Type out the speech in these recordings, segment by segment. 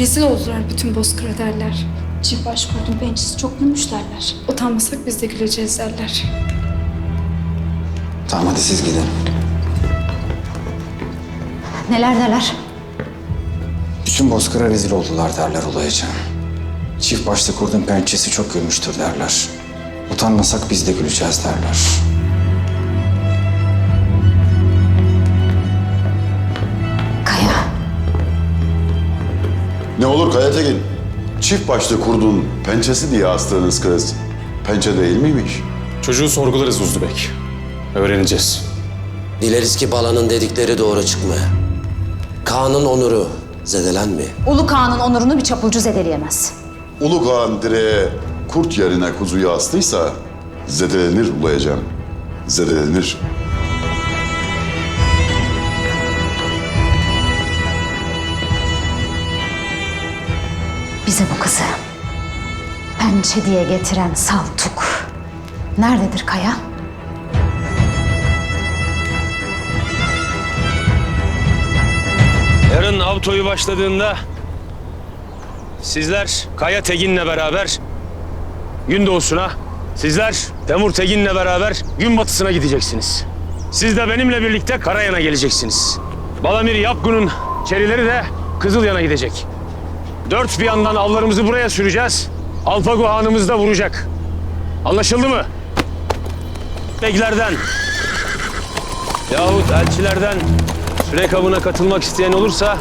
Rezil oldular bütün bozkıra derler. Çift baş kurdun pençesi çok gülmüş derler. Utanmasak biz de güleceğiz derler. Tamam hadi siz gidin. Neler neler. Bütün bozkıra rezil oldular derler olayıca. Çift başta kurdun pençesi çok gülmüştür derler. Utanmasak biz de güleceğiz derler. Ne olur Kaya Tekin? Çift başlı kurdun pençesi diye astığınız kız. Pençe değil miymiş? Çocuğu sorgularız Uzlu Bek. Öğreneceğiz. Dileriz ki balanın dedikleri doğru çıkmaya. Kaan'ın onuru zedelenme. Ulu Kağan'ın onurunu bir çapulcu zedeleyemez. Ulu Kağan direğe kurt yerine kuzuyu astıysa zedelenir ulayacağım. Zedelenir. Bize bu kızı pençe diye getiren Saltuk. Nerededir Kaya? Yarın av toyu başladığında sizler Kaya Tegin'le beraber gün doğusuna, sizler Temur Tegin'le beraber gün batısına gideceksiniz. Siz de benimle birlikte Karayan'a geleceksiniz. Balamir Yapgun'un çerileri de Kızılyan'a gidecek. Dört bir yandan avlarımızı buraya süreceğiz. Alpago Hanımız da vuracak. Anlaşıldı mı? Beklerden yahut elçilerden Sürek avına katılmak isteyen olursa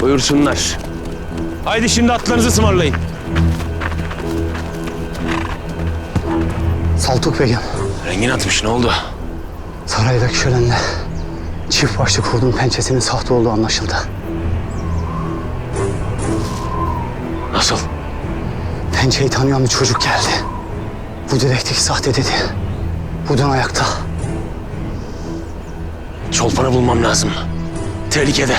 buyursunlar. Haydi şimdi atlarınızı ısmarlayın. Saltuk Begim, Rengin atmış ne oldu? saraydaki şölenle çift başlı kurdun pençesinin sahte olduğu anlaşıldı. Pençeyi tanıyan bir çocuk geldi. Bu direkteki sahte dedi. Buradan ayakta. Çolpan'ı bulmam lazım. Tehlikede.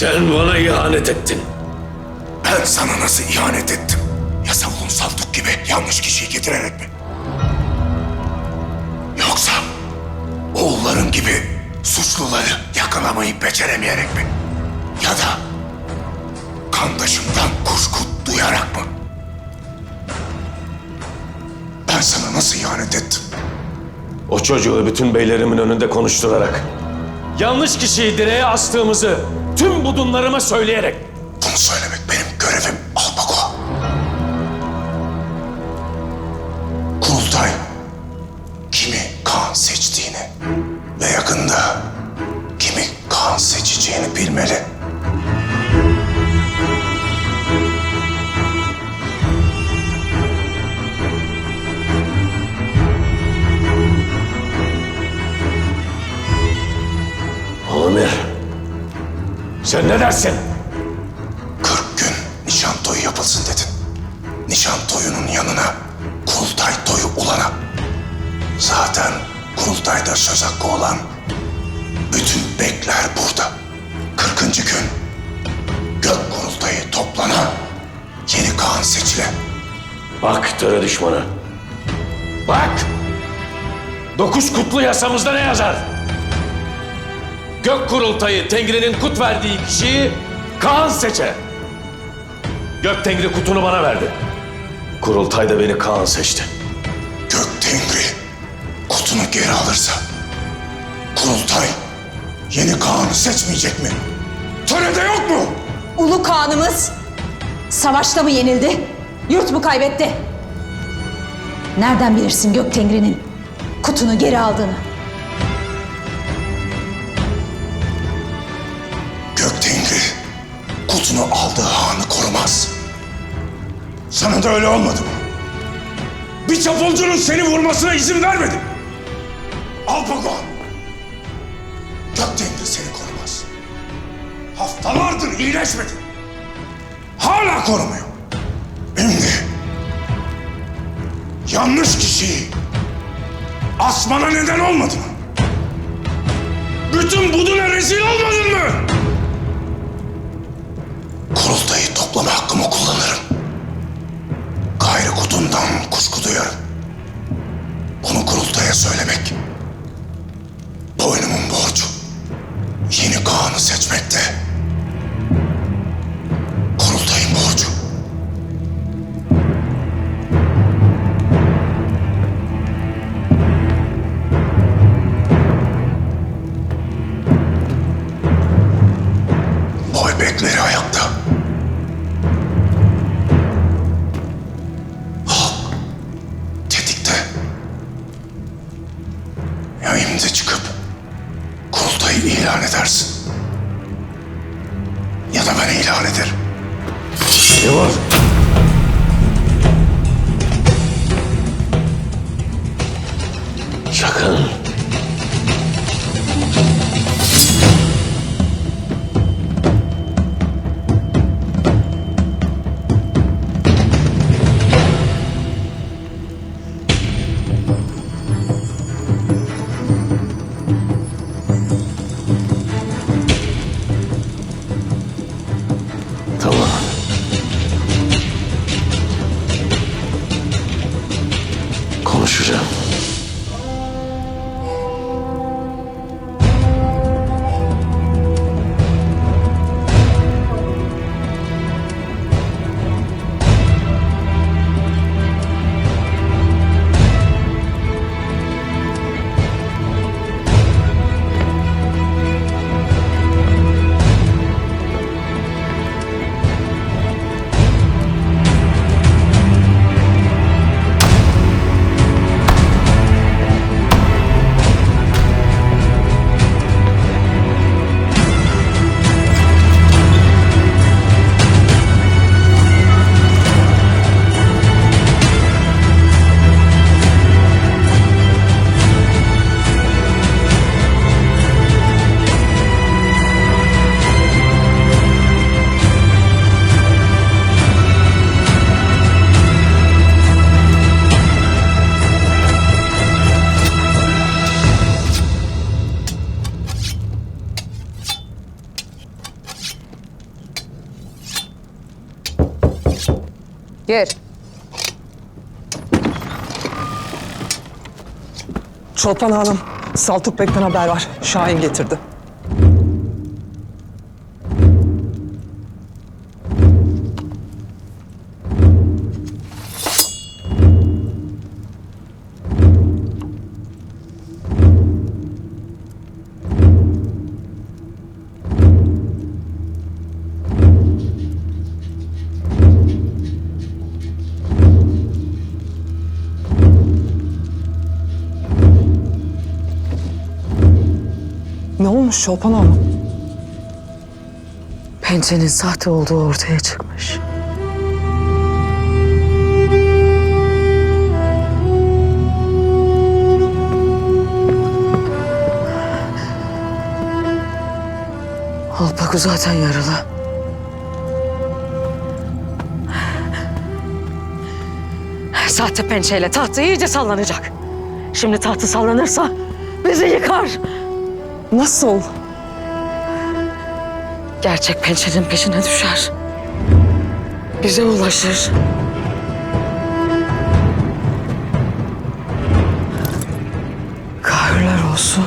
Sen bana ihanet ettin. Ben sana nasıl ihanet ettim? Yasavulun saltuk gibi yanlış kişiyi getirerek mi? Yoksa oğulların gibi suçluları yakalamayı beceremeyerek mi? Ya da kandaşımdan kuşku duyarak mı? Ben sana nasıl ihanet ettim? O çocuğu bütün beylerimin önünde konuşturarak, yanlış kişiyi direğe astığımızı tüm budunlarıma söyleyerek Bunu söylemek benim görevim Alpako. Kurultay kimi kan seçtiğini ve yakında kimi kan seçeceğini bilmeli. Sen ne dersin? 40 gün nişan toyu yapılsın dedin. Nişan toyunun yanına kurultay toyu ulana. Zaten kurultayda söz hakkı olan bütün bekler burada. 40. gün gök kurultayı toplana yeni Kaan seçile. Bak töre düşmanı. Bak! Dokuz kutlu yasamızda ne yazar? Gök kurultayı Tengri'nin kut verdiği kişiyi Kaan seçer. Gök Tengri kutunu bana verdi. Kurultay da beni Kaan seçti. Gök Tengri kutunu geri alırsa kurultay yeni Kaan'ı seçmeyecek mi? Törede yok mu? Ulu Kağan'ımız savaşta mı yenildi? Yurt mu kaybetti? Nereden bilirsin Gök Tengri'nin kutunu geri aldığını? Sana da öyle olmadı mı? Bir çapulcunun seni vurmasına izin vermedin. Alpagon. Gökten de seni korumaz. Haftalardır iyileşmedin. Hala korumuyor. Şimdi yanlış kişiyi asmana neden olmadı mı? Bütün buduna rezil olmadın mı? Tetikte. Ya imza çıkıp kurultayı ilan edersin. Ya da ben ilan ederim. Ne var? Sakın. Gir. Çolpan Hanım, Saltuk Bek'ten haber var. Şahin getirdi. Ne olmuş Çolpan Hanım? Pençenin sahte olduğu ortaya çıkmış. Alpaku zaten yaralı. Sahte pençeyle tahtı iyice sallanacak. Şimdi tahtı sallanırsa bizi yıkar. Nasıl? Gerçek pençenin peşine düşer. Bize ulaşır. Kahırlar olsun.